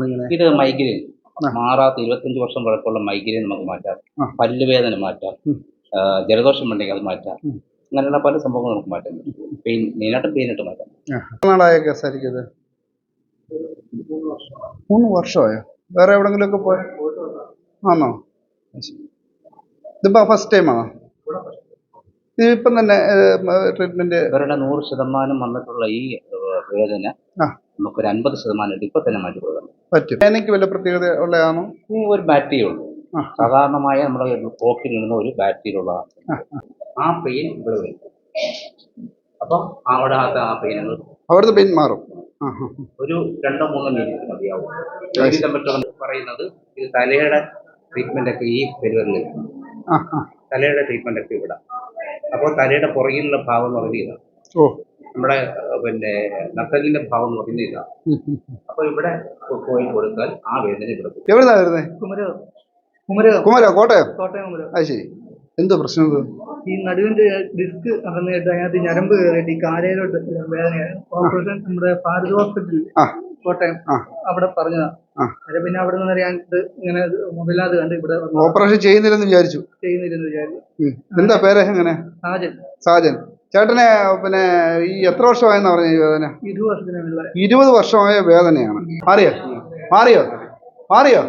നമ്മളിങ്ങനെ ഇത് മൈഗ്രെയിൻ. മാറാത്ത ഇരുപത്തഞ്ച് വർഷം വഴക്കുള്ള മൈഗ്രെയിൻ നമുക്ക് മാറ്റാം. പല്ലുവേദന മാറ്റാം. ജലദോഷം ഉണ്ടെങ്കിൽ അത് മാറ്റാം. അങ്ങനെയുള്ള പല സംഭവങ്ങളും നമുക്ക് മാറ്റാൻ പറ്റും. പെയിൻ മെയിനായിട്ട് പെയിനായിട്ട് മാറ്റാം. നാളായ കേസായിരിക്കും ഇത്? മൂന്ന് വർഷമായോ? വേറെ എവിടെങ്കിലും ഒക്കെ പോയ? ആണോ ഇതിപ്പോ ഫസ്റ്റ് ടൈം ആണോ? ഇതിപ്പം തന്നെ ട്രീറ്റ്മെന്റ് ഇവരുടെ നൂറ് ശതമാനം വന്നിട്ടുള്ള ഈ വേദന. നമുക്കൊരു അൻപത് ശതമാനം ഇപ്പൊ തന്നെ മാറ്റി കൊടുക്കാം പറ്റും. എനിക്ക് വല്ല പ്രത്യേകത ഉള്ളതാണോ? ഒരു ബാറ്ററി ഉള്ളൂ. സാധാരണമായ നമ്മുടെ പോക്കിൽ നിന്ന് ഒരു ബാറ്ററിയിലുള്ള ആ. പെയിൻ ഇവിടെ വരും. അപ്പം അവിടെ ആ പെയിനുകൾ അവിടുത്തെ പെയിൻ മാറും. ഒരു രണ്ടോ മൂന്നോ മിനിറ്റ് മതിയാവും. പറയുന്നത് ഇത് തലയുടെ ട്രീറ്റ്മെന്റ് ഒക്കെ ഈ പെരുവരിൽ തലയുടെ ട്രീറ്റ്മെന്റ് ഒക്കെ ഇവിടെ. അപ്പോൾ തലയുടെ പുറകിലുള്ള ഭാഗം എന്ന് പറയുന്നത് ഇതാണ് ഓ. നമ്മുടെ പിന്നെ നട്ടലിന്റെ ഭാവം എന്ന് പറയുന്നത് ഇതാണ്. അപ്പോൾ ഇവിടെ പോയി കൊടുത്താൽ ആ വേദന ഇവിടെ പോകും. എവിടുന്നാ വരുന്നേ? കുമരകം. കുമരകം. കുമാരോ കോട്ടയോ? കോട്ടയം കുമരകം. അത് ശരി. എന്തോ പ്രശ്നം ഈ നടുവിന്റെ ഡിസ്ക് അകന്നിട്ട് അതിനകത്ത് ഞരമ്പ് കയറിയിട്ട് ഈ കാലയിലോട്ട് വേദനയാണ്. ഓപ്പറേഷൻ നമ്മുടെ ഭാരത് ഹോസ്പിറ്റലിൽ കോട്ടയം. അവിടെ പറഞ്ഞതാണ് പിന്നെ അവിടെ നിന്ന് അറിയാണ്ട് ഇങ്ങനെ മൊബൈലാതെ കണ്ട് ഇവിടെ ഓപ്പറേഷൻ ചെയ്യുന്നില്ലെന്ന് വിചാരിച്ചു. ചെയ്യുന്നില്ലെന്ന് വിചാരിച്ചു. എന്താ പേര് എങ്ങനെ? സാജൻ. സാജൻ. ചേട്ടനെ പിന്നെ ഈ എത്ര വർഷമായെന്ന് പറഞ്ഞ ഈ വേദന? ഇരുപത് വർഷമായ വേദനയാണ്. മാറിയോ? മാറിയോ? മാറിയോ?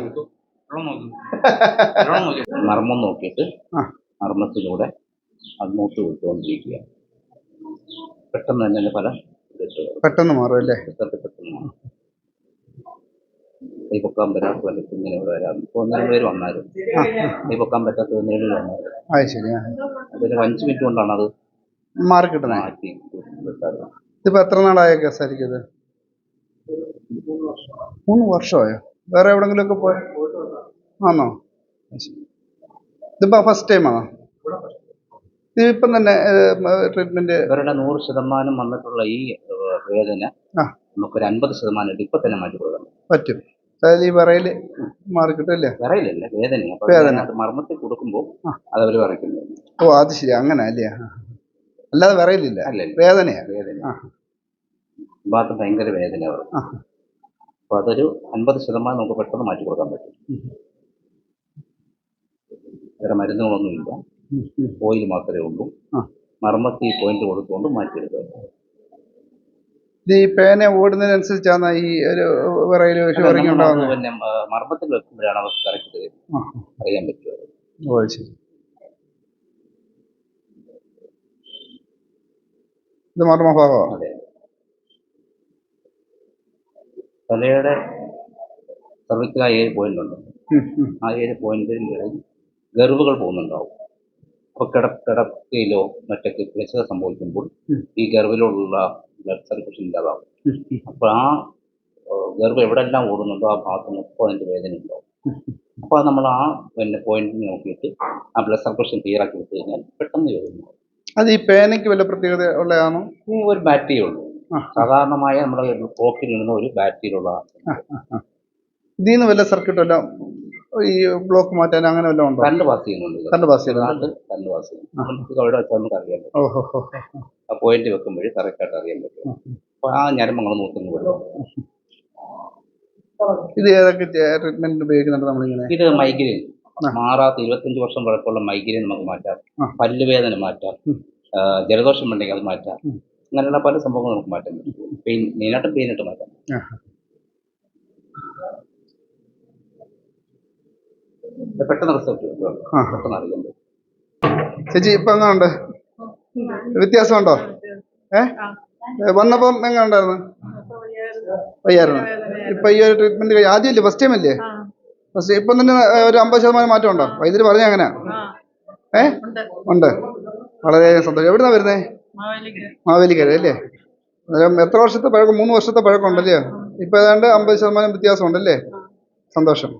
മർമ്മം നോക്കിയിട്ട് നർമ്മത്തിലൂടെ മർമ്മത്തിലൂടെ അത് മൂത്ത് വിട്ടുകൊണ്ടിരിക്കുക പെട്ടെന്ന് തന്നെ പല പെട്ടെന്ന് മാറും അല്ലേ? പെട്ടെന്ന് മാറും. പൊക്കാൻ പറ്റാത്ത വല്ലതും ഇങ്ങനെ ഇവിടെ വരാം. ഇപ്പോൾ ഒന്ന് രണ്ട് പേര് വന്നാലും പൊക്കാൻ പറ്റാത്ത വന്നാലും. അഞ്ച് മിനിറ്റ് കൊണ്ടാണ് അത് മാറി മാറ്റി ഇതിപ്പോ എത്ര നാളായ കേസായിരിക്കും ഇത്? മൂന്ന് വർഷമായോ? വേറെ എവിടെങ്കിലും ഒക്കെ പോയ ആണോ. ഇതിപ്പോ ഫസ്റ്റ് ടൈം ആണോ? ഇതിപ്പം തന്നെ ട്രീറ്റ്മെന്റ് ഇവരുടെ നൂറ് ശതമാനം വന്നിട്ടുള്ള ഈ വേദന. നമുക്കൊരു അൻപത് ശതമാനം ഇപ്പൊ തന്നെ മാറ്റി കൊടുക്കണം. പറ്റും. അതായത് ഈ വിറയിൽ മാറി കിട്ടും അല്ലേ? വിറയിലല്ല വേദന. വേദന. മർമ്മത്തിൽ കൊടുക്കുമ്പോൾ അതവര് അത് അവർ പറയുന്നത് ഓ അത് ശരി. അങ്ങനെ അല്ലേ. അല്ലാതെ വിറയിലില്ല. വേദനയാണ് വേദനയാ. വേദന. ഭാഗത്ത് ഭയങ്കര വേദന ആ. അപ്പൊ അതൊരു അൻപത് ശതമാനം നമുക്ക് പെട്ടെന്ന് മാറ്റി കൊടുക്കാൻ പറ്റും. വേറെ മരുന്നുകളൊന്നുമില്ല. ഓയിൽ മാത്രമേ ഉള്ളൂ. മർമ്മത്തിൽ പോയിന്റ് കൊടുത്തുകൊണ്ട് മാറ്റിയെടുക്കുക. ഇത് ഈ പേന ഓടുന്നതിനനുസരിച്ചാണ് ഈ ഒരു വിറയിൽ ഉണ്ടാകുന്നത്? പിന്നെ മർമ്മത്തിൽ വെക്കുമ്പോഴാണ് അവർക്ക് കറക്റ്റ് അറിയാൻ പറ്റുക. ഓ ശരി. ഇത് മാത്രം ഭാഗമാണ് തലയുടെ സർവിക്കൽ ആ ഏഴ് പോയിന്റ് ഉണ്ട്. ആ ഏഴ് പോയിന്റിൽ ഗർവുകൾ പോകുന്നുണ്ടാവും. അപ്പൊ കിട കിടക്കയിലോ മറ്റൊക്കെ ക്ലശത സംഭവിക്കുമ്പോൾ ഈ ഗർവിലുള്ള ബ്ലഡ് സർക്കുലേഷൻ ഇല്ലാതാവും. അപ്പൊ ആ ഗർവ് എവിടെല്ലാം ഓടുന്നുണ്ടോ ആ ഭാഗത്ത് മൊത്തം അതിന്റെ വേദന ഉണ്ടാവും. അപ്പോൾ നമ്മൾ ആ പിന്നെ പോയിന്റിൽ നോക്കിയിട്ട് ആ ബ്ലഡ് സർക്കുലേഷൻ ക്ലിയർ ആക്കി കൊടുത്തു കഴിഞ്ഞാൽ പെട്ടെന്ന് വേദന മാറും. അത് ഈ പേനയ്ക്ക് വല്ല പ്രത്യേകത ഉള്ളതാണോ? ഒരു ബാറ്ററി ഉള്ളൂ. സാധാരണമായ നമ്മുടെ പോക്കിൽ നിന്ന് ഒരു ബാറ്ററിയിലുള്ള ഇതിൽ നിന്ന് വല്ല സർക്യൂട്ട് വല്ല ഈ ബ്ലോക്ക് മാറ്റാൻ അങ്ങനെ വല്ല ഉണ്ടോ? കല്ല് പാസ് ചെയ്യുന്നുണ്ട് രണ്ട് കല്ല് പാസ് ചെയ്യുന്നുണ്ട്. രണ്ട് കല്ല് പാസ് ചെയ്യുന്നു അവിടെ വെച്ചാൽ നമുക്ക് അറിയാൻ പറ്റും. ആ പോയിന്റ് വെക്കുമ്പോഴേ കറക്റ്റായിട്ട് അറിയാൻ പറ്റും. അപ്പൊ ആ. ഞരമ്പങ്ങൾ നോക്കുന്നു വരും ഇത് ഏതൊക്കെ ട്രീറ്റ്മെന്റ് ഉപയോഗിക്കുന്നുണ്ട് നമ്മളിങ്ങനെ? ഇത് മൈഗ്രെയിൻ. മാറാത്ത ഇരുപത്തഞ്ച് വർഷം പഴക്കമുള്ള മൈഗ്രൈൻ നമുക്ക് മാറ്റാം. പല്ലുവേദന മാറ്റാം. ജലദോഷം ഉണ്ടെങ്കിൽ അത് മാറ്റാം. അങ്ങനെയുള്ള പല സംഭവങ്ങളും നമുക്ക് മാറ്റാൻ പറ്റും. പെയിൻ മെയിനായിട്ട് പെയിനായിട്ട് മാറ്റാം. പെട്ടെന്ന് റിസൾട്ട് പെട്ടെന്ന് അറിയാൻ പറ്റും. ചേച്ചി ഇപ്പൊ എങ്ങനെയുണ്ട് വ്യത്യാസമുണ്ടോ? ഏ? ഏ, വന്നപ്പം എങ്ങനെ ഉണ്ടായിരുന്നു വയ്യായിരുന്നു. ഇപ്പൊ ഈ ഒരു ട്രീറ്റ്മെന്റ് ആദ്യമല്ലേ? ഫസ്റ്റ് ടൈം അല്ലേ? ഫസ്റ്റ് ഇപ്പം തന്നെ ഒരു അമ്പത് ശതമാനം മാറ്റം ഉണ്ടോ? വൈദ്യുതി പറഞ്ഞ അങ്ങനെ. ഏ? ഉണ്ട്. വളരെ സന്തോഷം. എവിടുന്നാ വരുന്നേ? മാവേലിക്കര. അല്ലേ? അന്നേരം എത്ര വർഷത്തെ പഴക്കം? മൂന്ന് വർഷത്തെ പഴക്കം ഉണ്ടല്ലേ? ഇപ്പൊ ഏതാണ്ട് അമ്പത് ശതമാനം വ്യത്യാസം ഉണ്ടല്ലേ? സന്തോഷം.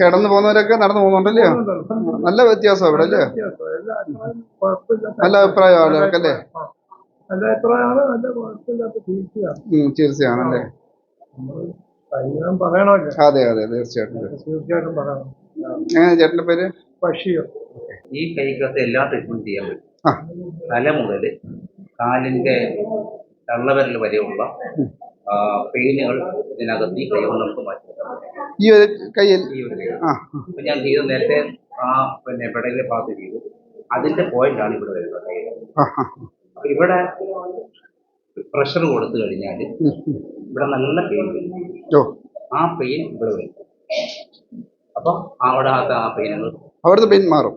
കടന്നു പോകുന്നവരൊക്കെ നടന്നു പോകുന്നുണ്ടല്ലേ? നല്ല വ്യത്യാസം അവിടെ അല്ലേ? നല്ല അഭിപ്രായം ആളുകൾക്കല്ലേ? തീർച്ചയാണല്ലേ കഴിയാൻ പറയണമല്ലോ. അതെ അതെ തീർച്ചയായിട്ടും. തീർച്ചയായിട്ടും പറയണം. എങ്ങനെ ചേട്ടന്റെ പേര്? പക്ഷിയോ? ഈ കൈക്കകത്ത് എല്ലാ ട്രീറ്റ്മെന്റ് ചെയ്യാൻ പറ്റും. ആ. തല മുതൽ കാലിന്റെ തള്ളവിരൽ വരെയുള്ള പെയിനുകൾ ഇതിനകത്ത് ഈ കൈ കൊണ്ട് നമുക്ക് മാറ്റിയെടുക്കാൻ പറ്റും. ഈ ഒരു കയ്യിൽ? ഈ ഒരു കൈ ആ അപ്പൊ ഞാൻ ചെയ്ത് നേരത്തെ ആ പിന്നെ പെടലിലെ ഭാഗത്ത് ചെയ്തു. അതിന്റെ പോയിന്റ് ആണ് ഇവിടെ വരുന്നത് കയ്യിൽ. ആ ആ. അപ്പൊ ഇവിടെ പ്രഷർ കൊടുത്തു കഴിഞ്ഞാൽ ഇവിടെ നല്ല പെയിൻ ആ പെയിൻ ഇവിടെ വരും. അപ്പൊ അവിടെ ആ പെയിനുകൾ അവിടുത്തെ പെയിൻ മാറും.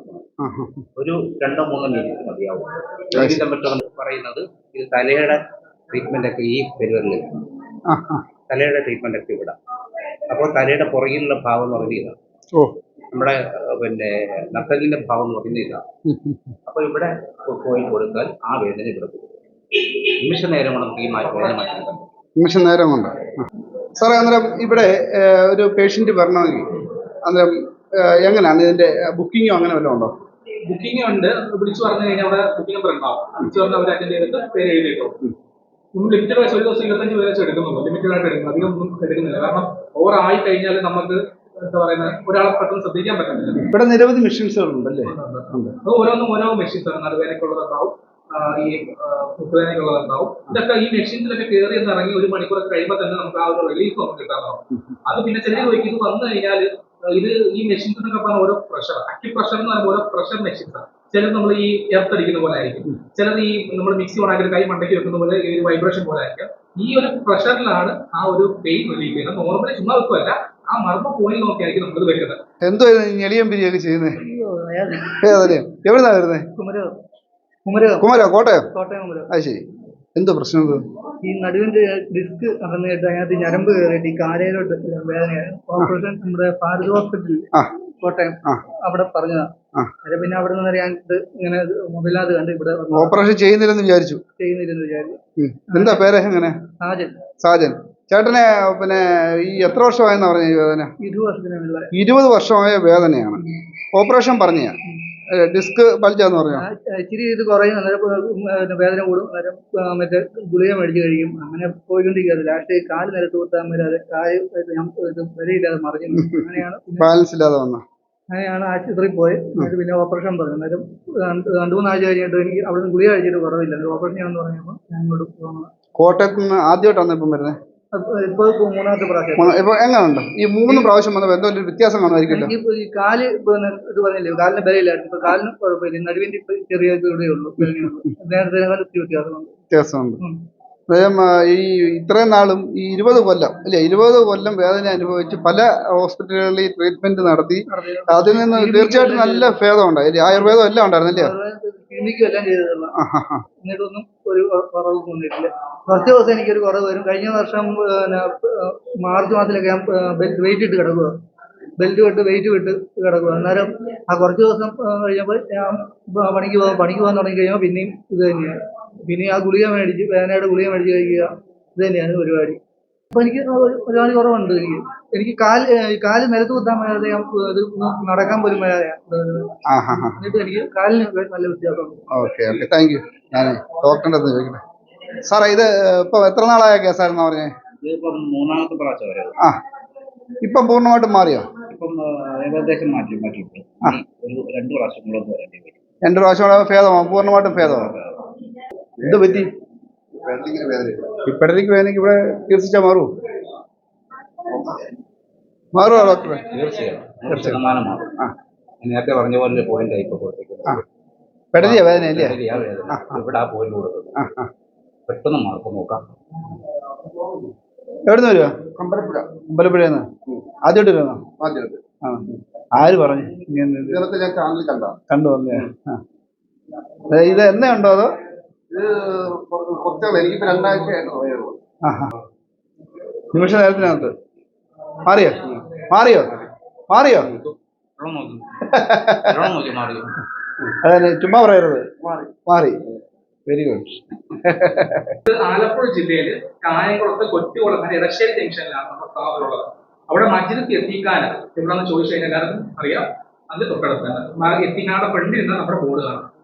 ഒരു രണ്ടോ മൂന്നോ മിനിറ്റ് മതിയാവും. ടെമ്പറേച്ചർ പറയുന്നത് ഇത് തലയുടെ ട്രീറ്റ്മെന്റ് ഒക്കെ ഈ പെരുവരിൽ തലയുടെ ട്രീറ്റ്മെന്റ് ഒക്കെ ഇവിടെ. അപ്പോൾ തലയുടെ പുറകിലുള്ള ഭാവം എന്ന് പറയുന്നത് ഇതാണ് നമ്മുടെ പിന്നെ നട്ടലിന്റെ ഭാവം എന്ന് പറയുന്നത് ഇതാണ്. അപ്പോൾ ഇവിടെ പോയി കൊടുത്താൽ ആ വേദന ഇവിടെ പോകും. നിമിഷ നേരം കൊണ്ട് നമുക്ക് ഈ മാറ്റി വേദന പറ്റും നിമിഷം നേരം കൊണ്ട്. സാറേ അന്നേരം ഇവിടെ ഒരു പേഷ്യന്റ് വരണമെങ്കിൽ അന്നേരം എങ്ങനെയാണ് ഇതിന്റെ ബുക്കിങ്ങോ അങ്ങനെ വല്ലതും ഉണ്ടോ? ബുക്കിംഗ് ഉണ്ട്. വിളിച്ചു പറഞ്ഞു കഴിഞ്ഞാൽ അവിടെ ബുക്കിംഗ് നമ്പർ ഉണ്ടാവും. വിളിച്ചു പറഞ്ഞാൽ അവർ അറ്റൻഡ് ചെയ്തിട്ട് പേര് എഴുതിയിട്ടു നമ്മൾ ലിമിറ്റഡ് വയസ്സ് ഒരു ദിവസം ഇരുപത്തഞ്ച് പേരെ വെച്ച് എടുക്കുന്നുള്ളൂ ലിമിറ്റഡ് ആയിട്ട് എടുക്കുന്നു. അധികം ഒന്നും എടുക്കുന്നില്ല. കാരണം ഓവർ ആയി കഴിഞ്ഞാൽ നമുക്ക് എന്താ പറയുന്നത് ഒരാളെ പെട്ടെന്ന് ശ്രദ്ധിക്കാൻ പറ്റുന്നില്ല ഇവിടെ നിരവധി മെഷീൻസുകൾ ഉണ്ടല്ലേ ഓരോന്നും ഓരോ മെഷീൻസ് ആണ്. നടുവേനക്കുള്ളതുണ്ടാവും ഈ ഉണ്ടാവും ഇതൊക്കെ ഈ മെഷീൻസിലൊക്കെ കയറി എന്ന് ഇറങ്ങി ഒരു മണിക്കൂറൊക്കെ കഴിയുമ്പോൾ തന്നെ നമുക്ക് ആ ഒരു റിലീഫ് നമുക്ക് കിട്ടാറുണ്ടാവും. അത് പിന്നെ ചെറിയ ചോദിക്കും ഇത് വന്നു കഴിഞ്ഞാൽ ഇത് ഈ മെഷീൻസ് എന്നൊക്കെ പറഞ്ഞ ഓരോ പ്രഷർ അക്യു പ്രഷർ എന്ന് പറയുമ്പോൾ ഓരോ പ്രഷർ മെഷീൻസ് ആണ് ചിലത് നമ്മൾ ഈ എർത്ത് അടിക്കുന്ന പോലെ ആയിരിക്കും. ചിലത് ഈ നമ്മൾ മിക്സി ഓണാക്കി കൈ മണ്ടയ്ക്ക് വെക്കുന്ന പോലെ ഈ ഒരു വൈബ്രേഷൻ പോലെ ആയിരിക്കും. ഈ ഒരു പ്രഷറിലാണ് ആ ഒരു പെയിൻ റിലീഫ് ചെയ്യുന്നത്. നോർമലി ചുമ്മാ വെക്കുമല്ല ആ മർമ്മ പോയി നോക്കിയായിരിക്കും നമ്മളിത് വെക്കുന്നത്. എന്തോ ഞെളിയൻ ബിരിയാണി ചെയ്യുന്നത് എവിടുന്നാ വരുന്നത് കുമാരോ കോട്ടയം? കോട്ടയം കുമരകം. അത് ശരി. എന്തോ പ്രശ്നം ഈ നടുവിന്റെ ഡിസ്ക് അടന്നിട്ട് അതിനകത്ത് ഞരമ്പ് കയറിയിട്ട് ഈ കാലയിലോട്ട് വേദനയാണ് ഓപ്പറേഷൻ നമ്മുടെ ഭാരത് ഹോസ്പിറ്റലിൽ കോട്ടയം അവിടെ പറഞ്ഞതാ. പിന്നെ അവിടെ നിന്ന് അറിയാണ്ട് ഇങ്ങനെ മൊബൈലത് കണ്ട് ഇവിടെ ഓപ്പറേഷൻ ചെയ്യുന്നില്ലെന്ന് വിചാരിച്ചു. ചെയ്യുന്നില്ലെന്ന് വിചാരിച്ചു. എന്താ പേര് എങ്ങനെ? സാജൻ. സാജൻ. ചേട്ടനെ പിന്നെ ഈ എത്ര വർഷമായെന്നാ പറഞ്ഞ ഈ വേദന? ഇരുപത് വർഷത്തിനുള്ള ഇരുപത് വർഷമായ വേദനയാണ്. ഓപ്പറേഷൻ പറഞ്ഞ ഡിസ്ക് പലിച്ചാന്ന് പറഞ്ഞു? ഇച്ചിരി ഇത് കുറയും. അന്നേരം വേദന കൂടും. അന്നേരം മറ്റേ ഗുളിക മേടിച്ച് കഴിക്കും അങ്ങനെ പോയിക്കൊണ്ടിരിക്കുന്നത് ലാസ്റ്റ് കാൽ നേരത്ത് കൊടുത്താൽ വരാതെ കാൽ ഞാൻ ഇത് വിലയില്ലാതെ മറിഞ്ഞു അങ്ങനെയാണ് ബാലൻസ് ഇല്ലാതെ വന്ന? അങ്ങനെയാണ് ആശുപത്രിയിൽ പോയി. എന്നിട്ട് പിന്നെ ഓപ്പറേഷൻ പറഞ്ഞു. അന്നേരം രണ്ടു മൂന്നാഴ്ച കഴിഞ്ഞിട്ട് എനിക്ക് അവിടെ നിന്ന് ഗുളിക കഴിച്ചിട്ട് കുറവില്ല. ഓപ്പറേഷൻ ചെയ്യാന്ന് പറഞ്ഞപ്പോൾ ഞാൻ ഇങ്ങോട്ട് കോട്ടയത്ത് നിന്ന് ആദ്യമായിട്ടാണ് ഇപ്പം വരുന്നത് ഇപ്പൊ എങ്ങനെയുണ്ട്? ഈ മൂന്ന് പ്രാവശ്യം വന്നപ്പോൾ എന്തോ ഒരു വ്യത്യാസം കാണുമായിരിക്കുമല്ലോ. എനിക്ക് ഈ കാൽ ഇപ്പൊ ഇത് പറഞ്ഞില്ലേ കാലിന് ബലയില്ലായിരുന്നു ഇപ്പൊ കാലിന് കുഴപ്പമില്ല. നടുവിന്റെ ഇപ്പൊ ചെറിയ ഇതേ ഉള്ളൂ നേരത്തെ വ്യത്യാസമുണ്ട്. ഈ ഇത്രയും നാളും ഈ ഇരുപത് കൊല്ലം അല്ലെ ഇരുപത് കൊല്ലം വേദന അനുഭവിച്ച് പല ഹോസ്പിറ്റലുകളിൽ ട്രീറ്റ്മെന്റ് നടത്തി അതിൽ നിന്ന് തീർച്ചയായിട്ടും നല്ല ഭേദം ഉണ്ടായി അല്ലേ? ആയുർവേദം എല്ലാം ഉണ്ടായിരുന്നില്ലേ? ഒരു കുറ- കുറവ് കൊണ്ടിട്ടില്ല കുറച്ച് ദിവസം എനിക്കൊരു കുറവ് വരും. കഴിഞ്ഞ വർഷം മാർച്ച് മാസത്തിലൊക്കെ ഞാൻ വെയിറ്റ് ഇട്ട് കിടക്കുക ബെൽറ്റ് വിട്ട് വെയിറ്റ് വിട്ട് കിടക്കുക അന്നേരം ആ കുറച്ച് ദിവസം കഴിഞ്ഞപ്പോൾ ഞാൻ പണിക്ക് പോകാൻ പണിക്ക് പോകാൻ തുടങ്ങി കഴിയുമ്പോൾ പിന്നെയും ഇത് തന്നെയാണ് പിന്നെ ആ ഗുളിക മേടിച്ച് വേദനയുടെ ഗുളിക മേടിച്ച് കഴിക്കുക ഇത് തന്നെയാണ് പരിപാടി. അപ്പൊ എനിക്ക് ഒരു- ഒരുപാട് കുറവുണ്ട്. എനിക്ക് എനിക്ക് കാൽ കാൽ നിലത്ത് കുത്താൻ മേലാതെ ഇത് നടക്കാൻ പോലും മേലാതെ എന്നിട്ട് എനിക്ക് കാലിന് നല്ല വ്യത്യാസമുണ്ട്. Okay okay. താങ്ക് യു ഞാൻ ഡോക്ടറിന്റെ അടുത്ത് ചോദിക്കട്ടെ. സാറേ ഇത് ഇപ്പൊ എത്ര നാളായ കേസായിരുന്നു പറഞ്ഞേ? മൂന്നാമത്തെ പ്രാവശ്യം വരെ ആ. ഇപ്പം പൂർണമായിട്ടും മാറിയോ? ഇപ്പം ഏകദേശം മാറ്റി മാറ്റിയിട്ടുണ്ട് ഒരു രണ്ട് പ്രാവശ്യം കൂടെ രണ്ട് പ്രാവശ്യം കൂടെ ഭേദമാവും. പൂർണമായിട്ടും ഭേദമാവും. എന്ത് പറ്റി? ഇപ്പോഴത്തേക്ക് വേദനയ്ക്ക് ഇവിടെ ചികിത്സിച്ചാൽ മാറൂ? മാറുമോ ഡോക്ടറെ. തീർച്ചയായും. ആ. നേരത്തെ പറഞ്ഞ പോലെ പോയിന്റ് ആയി പെടലിയ വേദന. ഇല്ലേ ഇവിടെ ആ പോയിന്റ് ആ പെട്ടെന്ന് മാർക്ക് നോക്കാം. എവിടുന്ന് വരുവാ? അമ്പലപ്പുഴ. അമ്പലപ്പുഴന്ന് ആദ്യമായിട്ട് വരുന്നോ? ആദ്യമായിട്ട്. ആ. ആര് പറഞ്ഞു? കണ്ട വന്നേ. ഇത് എന്നേ ഉണ്ടോ അതോ? ഇത് എനിക്കിപ്പോ രണ്ടാഴ്ചയായിട്ട്. നിമിഷ നേരത്തിനകത്ത്. മാറിയോ? മാറിയോ? മാറിയോ? അതന്നെ ചുമ്മാ പറയരുത്. മാറി. വെരി ഗുഡ് ആലപ്പുഴ ജില്ലയിൽ കായംകുളത്ത് കൊറ്റുകുളം ഇടശ്ശേരി ജംഗ്ഷനിലാണ് നമ്മുടെ സ്ഥാപനമുള്ളത്. അവിടെ മജ്ജിദ് എത്തിക്കാൻ ഇവിടെ ചോദിച്ചു കഴിഞ്ഞാൽ എല്ലാവർക്കും അറിയാം. അത് തൊട്ടടുത്ത് എത്തിക്കാനുള്ള ഫ്രണ്ടിൽ നിന്ന് നമ്മുടെ ബോർഡ് കാണാം.